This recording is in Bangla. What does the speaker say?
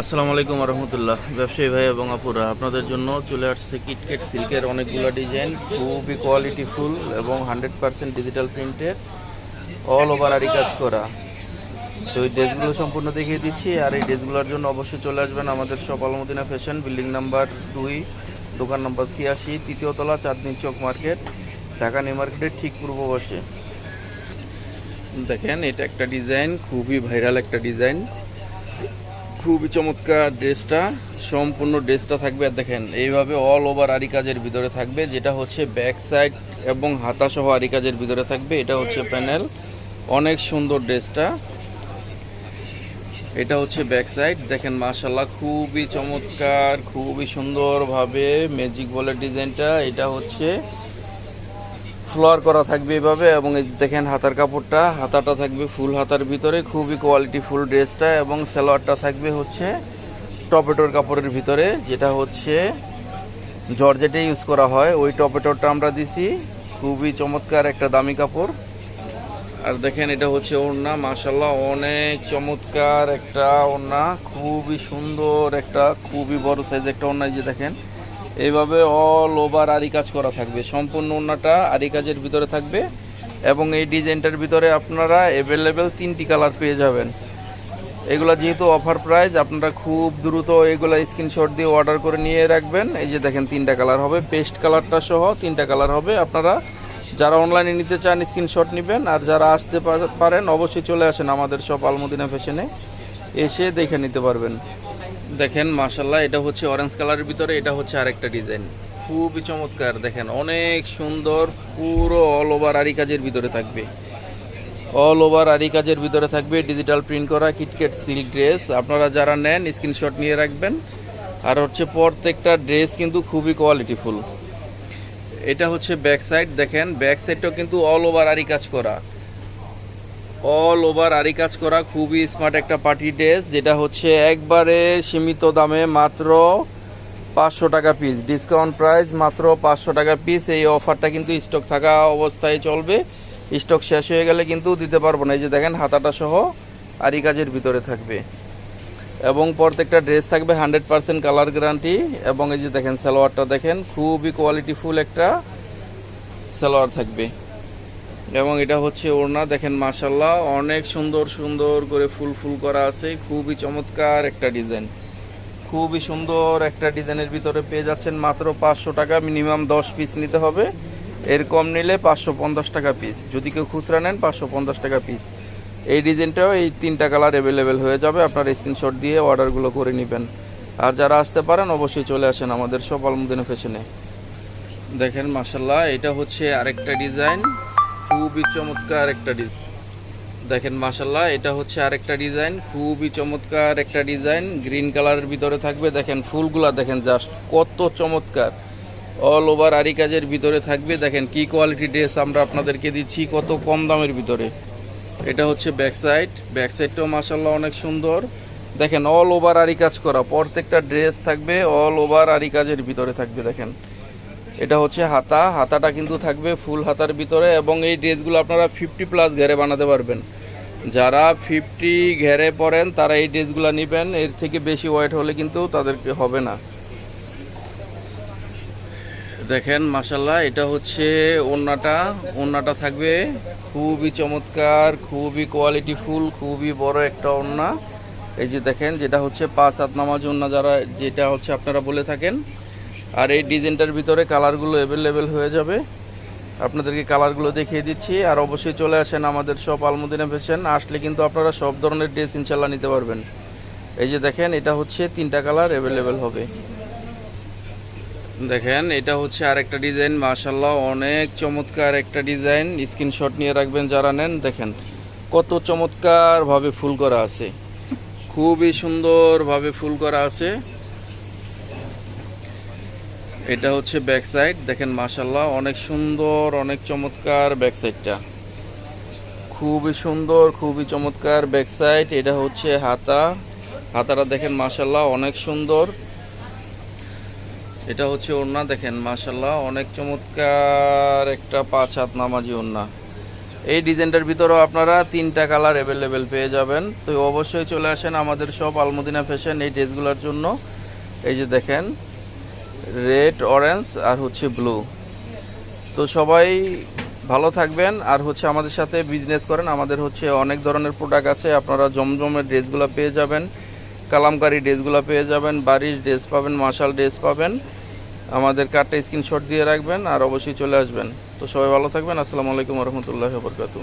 আসসালামু আলাইকুম রহমতুল্লাহ ব্যবসায়ী ভাই এবং আপুরা, আপনাদের জন্য চলে আসছে কিটকেট সিল্কের অনেকগুলো ডিজাইন। খুবই কোয়ালিটি ফুল এবং হান্ড্রেড পার্সেন্ট ডিজিটাল প্রিন্টের অল ওভার আরি কাজ করা। তো এই ড্রেসগুলো সম্পূর্ণ দেখিয়ে দিচ্ছি, আর এই ড্রেসগুলোর জন্য অবশ্যই চলে আসবেন আমাদের shop Almadina fashion building number দুই, দোকান নাম্বার ছিয়াশি, তৃতীয় তলা, চাঁদনি চক মার্কেট ঢাকা নিউ মার্কেটের ঠিক পূর্ব বসে দেখেন, এটা একটা ডিজাইন খুবই ভাইরাল একটা ডিজাইন খুবই চমৎকার ড্রেসটা, সম্পূর্ণ ড্রেসটা থাকবে। আর দেখেন, এইভাবে অল ওভার আরি কাজের ভিতরে থাকবে, যেটা হচ্ছে ব্যাক সাইড এবং হাতা সহ আরি কাজের ভিতরে থাকবে। এটা হচ্ছে প্যানেল অনেক সুন্দর ড্রেসটা। এটা হচ্ছে ব্যাক সাইড দেখেন মাশাল্লাহ খুবই চমৎকার, খুবই সুন্দরভাবে ম্যাজিক বলের ডিজাইনটা এটা হচ্ছে ফ্লোয়ার করা থাকবে এভাবে এবং দেখেন হাতার কাপড়টা, হাতাটা থাকবে ফুল হাতার ভিতরে, খুবই কোয়ালিটি ফুল ড্রেসটা এবং সালোয়ারটা থাকবে হচ্ছে টপেটোর কাপড়ের ভিতরে, যেটা হচ্ছে জর্জেটে ইউজ করা হয়। ওই টপেটোরটা আমরা দিছি, খুবই চমৎকার একটা দামি কাপড়। আর দেখেন এটা হচ্ছে ওড়না মাশাল্লাহ অনেক চমৎকার একটা ওড়না, খুবই সুন্দর একটা, খুবই বড় সাইজ একটা ওড়না যে দেখেন। এইভাবে অল ওভার আরি কাজ করা থাকবে। সম্পূর্ণ ওড়নাটা আরি কাজের ভিতরে থাকবে এবং এই ডিজাইনটার ভিতরে আপনারা অ্যাভেলেবেল তিনটি কালার পেয়ে যাবেন। এগুলা যেহেতু অফার প্রাইস আপনারা খুব দ্রুত এগুলা স্ক্রিনশট দিয়ে অর্ডার করে নিয়ে রাখবেন। এই যে দেখেন, তিনটা কালার হবে। পেস্ট কালারটা সহ তিনটা কালার হবে। আপনারা যারা অনলাইনে নিতে চান স্ক্রিনশট নেবেন। আর যারা আসতে পারেন, অবশ্যই চলে আসেন আমাদের সব আলমদিনা ফ্যাশনে এসে দেখে নিতে পারবেন। দেখেন মাশাল্লাহ এটা হচ্ছে অরেঞ্জ কালারের ভিতরে, এটা হচ্ছে আরেকটা ডিজাইন খুবই চমৎকার, দেখেন, অনেক সুন্দর, পুরো অল ওভার আরি কাজের ভিতরে থাকবে। অল ওভার আরি কাজের ভিতরে থাকবে ডিজিটাল প্রিন্ট করা কিটকেট সিল্ক ড্রেস আপনারা যারা নেন স্ক্রিনশট নিয়ে রাখবেন। আর হচ্ছে প্রত্যেকটা ড্রেস কিন্তু খুবই কোয়ালিটিফুল এটা হচ্ছে ব্যাক সাইড দেখেন ব্যাক সাইডটাও কিন্তু অল ওভার আরি কাজ করা। অল ওভার আরি কাজ করা খুবই স্মার্ট একটা পার্টি ড্রেস যেটা হচ্ছে একবারে সীমিত দামে মাত্র পাঁচশো টাকা পিস ডিসকাউন্ট প্রাইস মাত্র পাঁচশো টাকা পিস এই অফারটা কিন্তু স্টক থাকা অবস্থায় চলবে। স্টক শেষ হয়ে গেলে কিন্তু দিতে পারব না। এই যে দেখেন, হাতাটা সহ আরি কাজের ভিতরে থাকবে। এবং প্রত্যেকটা ড্রেস থাকবে হান্ড্রেড পার্সেন্ট কালার গ্যারান্টি এবং এই যে দেখেন, সালোয়ারটা দেখেন, খুবই কোয়ালিটিফুল একটা সালোয়ার থাকবে। এবং এটা হচ্ছে ওড়না। দেখেন মাশাল্লাহ অনেক সুন্দর সুন্দর করে ফুল ফুল করা আছে। খুবই চমৎকার একটা ডিজাইন। খুবই সুন্দর একটা ডিজাইনের ভিতরে পেয়ে যাচ্ছেন মাত্র পাঁচশো টাকা। মিনিমাম দশ পিস নিতে হবে। এর কম নিলে পাঁচশো পঞ্চাশ টাকা পিস। যদি কেউ খুচরা নেন, পাঁচশো পঞ্চাশ টাকা পিস। এই ডিজাইনটাও এই তিনটা কালার অ্যাভেলেবেল হয়ে যাবে। আপনার স্ক্রিনশট দিয়ে অর্ডারগুলো করে নেবেন। আর যারা আসতে পারেন, অবশ্যই চলে আসেন আমাদের সব আলমদিনা ফেশনে দেখেন মাসাল্লাহ এটা হচ্ছে আরেকটা ডিজাইন। খুবই চমৎকার একটা ডিজাইন দেখেন মাসাল্লাহ এটা হচ্ছে আরেকটা ডিজাইন, খুবই চমৎকার একটা ডিজাইন, গ্রিন কালারের ভিতরে থাকবে, দেখেন, ফুলগুলা, দেখেন, জাস্ট কত চমৎকার। অল ওভার আরি কাজের ভিতরে থাকবে, দেখেন, কি কোয়ালিটি ড্রেস আমরা আপনাদেরকে দিচ্ছি, কত কম দামের ভিতরে। এটা হচ্ছে ব্যাক সাইড ব্যাক সাইডটাও মাসাল্লাহ অনেক সুন্দর। দেখেন, অল ওভার আরি কাজ করা, প্রত্যেকটা ড্রেস থাকবে, অল ওভার আরি কাজের ভিতরে থাকবে, দেখেন। এটা হচ্ছে হাতা। হাতাটা কিন্তু থাকবে ফুল হাতার ভিতরে এবং এই ড্রেসগুলো আপনারা ফিফটি প্লাস ঘেরে বানাতে পারবেন। যারা ফিফটি ঘেরে পরেন, তারা এই ড্রেসগুলো নেবেন। এর থেকে বেশি ওয়েট হলে কিন্তু তাদেরকে হবে না। দেখেন মাসাল্লাহ এটা হচ্ছে ওড়নাটা ওড়নাটা থাকবে খুবই চমৎকার, খুবই কোয়ালিটি ফুল খুবই বড় একটা ওড়না এই যে দেখেন, যেটা হচ্ছে পাঁচ হাত নামাজ ওড়না যারা, যেটা হচ্ছে আপনারা বলে থাকেন। আর এই ডিজাইনটার ভিতরে কালারগুলো অ্যাভেলেবেল হয়ে যাবে। আপনাদেরকে কালারগুলো দেখিয়ে দিচ্ছি। আর অবশ্যই চলে আসেন আমাদের সব আলমদিনা ফ্যাশন আসলে কিন্তু আপনারা সব ধরনের ড্রেস ইনশাল্লাহ নিতে পারবেন। এই যে দেখেন, এটা হচ্ছে তিনটা কালার অ্যাভেলেবেল হবে। দেখেন, এটা হচ্ছে আরেকটা ডিজাইন মাশাল্লাহ অনেক চমৎকার একটা ডিজাইন স্ক্রিনশট নিয়ে রাখবেন যারা নেন, দেখেন কত চমৎকারভাবে ফুল করা আছে। খুবই সুন্দরভাবে ফুল করা আছে। এটা হচ্ছে ব্যাক সাইড দেখেন মাশাল্লাহ অনেক সুন্দর, অনেক চমৎকার ব্যাক সাইডটা খুবই সুন্দর, খুবই চমৎকার ব্যাক সাইড এটা হচ্ছে হাতা। হাতাটা দেখেন মাশাল্লাহ অনেক সুন্দর। এটা হচ্ছে ওড়না, দেখেন মাশাল্লাহ অনেক চমৎকার একটা পাঁচ হাত নামাজি ওড়না। এই ডিজাইনটার ভিতরেও আপনারা তিনটা কালার অ্যাভেলেবেল পেয়ে যাবেন। তো অবশ্যই চলে আসেন আমাদের সব আলমদিনা ফ্যাশন এই ড্রেসগুলোর জন্য। এই যে দেখেন রেড অরেঞ্জ আর হচ্ছে ব্লু তো সবাই ভালো থাকবেন আর হচ্ছে আমাদের সাথে বিজনেস করেন। আমাদের হচ্ছে অনেক ধরনের প্রোডাক্ট আছে। আপনারা জমজমের ড্রেসগুলো পেয়ে যাবেন, কালামকারি ড্রেসগুলো পেয়ে যাবেন বাড়ির ড্রেস পাবেন মার্শাল ড্রেস পাবেন। আমাদের কার্ডটা স্ক্রিনশট দিয়ে রাখবেন আর অবশ্যই চলে আসবেন। তো সবাই ভালো থাকবেন। আসসালামু আলাইকুম রহমতুল্লাহ বরকাতু